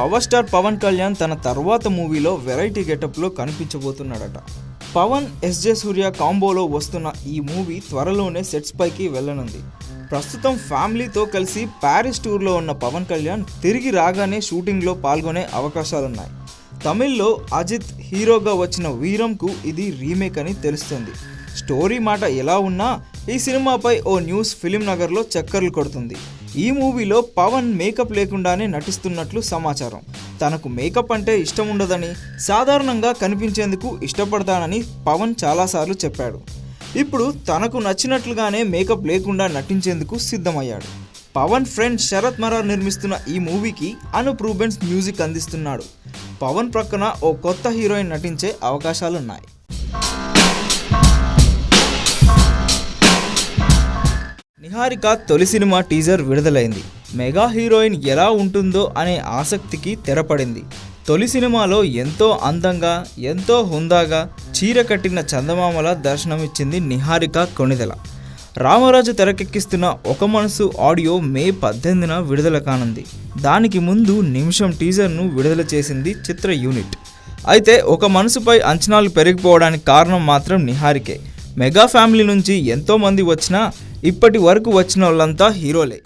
Power star Pawan Kalyan తన తర్వాత మూవీలో వెరైటీ గెటప్లో కనిపించబోతున్నాడట. పవన్ ఎస్జే సూర్య కాంబోలో వస్తున్న ఈ మూవీ త్వరలోనే సెట్స్ పైకి వెళ్ళనుంది. ప్రస్తుతం ఫ్యామిలీతో కలిసి ప్యారిస్ టూర్లో ఉన్న పవన్ కళ్యాణ్ తిరిగి రాగానే షూటింగ్లో పాల్గొనే అవకాశాలున్నాయి. తమిళ్ళో అజిత్ హీరోగా వచ్చిన వీరంకు ఇది రీమేక్ అని తెలుస్తుంది. స్టోరీ మాట ఎలా ఉన్నా ఈ సినిమాపై ఓ న్యూస్ ఫిలిం నగర్లో చక్కర్లు కొడుతుంది. ఈ మూవీలో పవన్ మేకప్ లేకుండానే నటిస్తున్నట్లు సమాచారం. తనకు మేకప్ అంటే ఇష్టం ఉండదని సాధారణంగా కనిపించేందుకు ఇష్టపడతానని పవన్ చాలాసార్లు చెప్పాడు. ఇప్పుడు తనకు నచ్చినట్లుగానే మేకప్ లేకుండా నటించేందుకు సిద్ధమయ్యాడు. పవన్ ఫ్రెండ్ శరత్ మరార్ నిర్మిస్తున్న ఈ మూవీకి అనుప్రూబెన్స్ మ్యూజిక్ అందిస్తున్నాడు. పవన్ ప్రక్కన ఓ కొత్త హీరోయిన్ నటించే అవకాశాలున్నాయి. నిహారిక తొలి సినిమా టీజర్ విడుదలైంది. మెగా హీరోయిన్ ఎలా ఉంటుందో అనే ఆసక్తికి తెరపడింది. తొలి సినిమాలో ఎంతో అందంగా ఎంతో హుందాగా చీర కట్టిన చందమామల దర్శనమిచ్చింది నిహారిక కొణిదెల రామరాజు తెరకెక్కిస్తున్న ఒక మనసు ఆడియో మే పద్దెనిమిదిన విడుదల కానుంది. దానికి ముందు నిమిషం టీజర్ను విడుదల చేసింది చిత్ర యూనిట్. అయితే ఒక మనసుపై అంచనాలు పెరిగిపోవడానికి కారణం మాత్రం నిహారికే. మెగా ఫ్యామిలీ నుంచి ఎంతోమంది వచ్చినా ఇప్పటి వరకు వచ్చిన వాళ్ళంతా హీరోలే.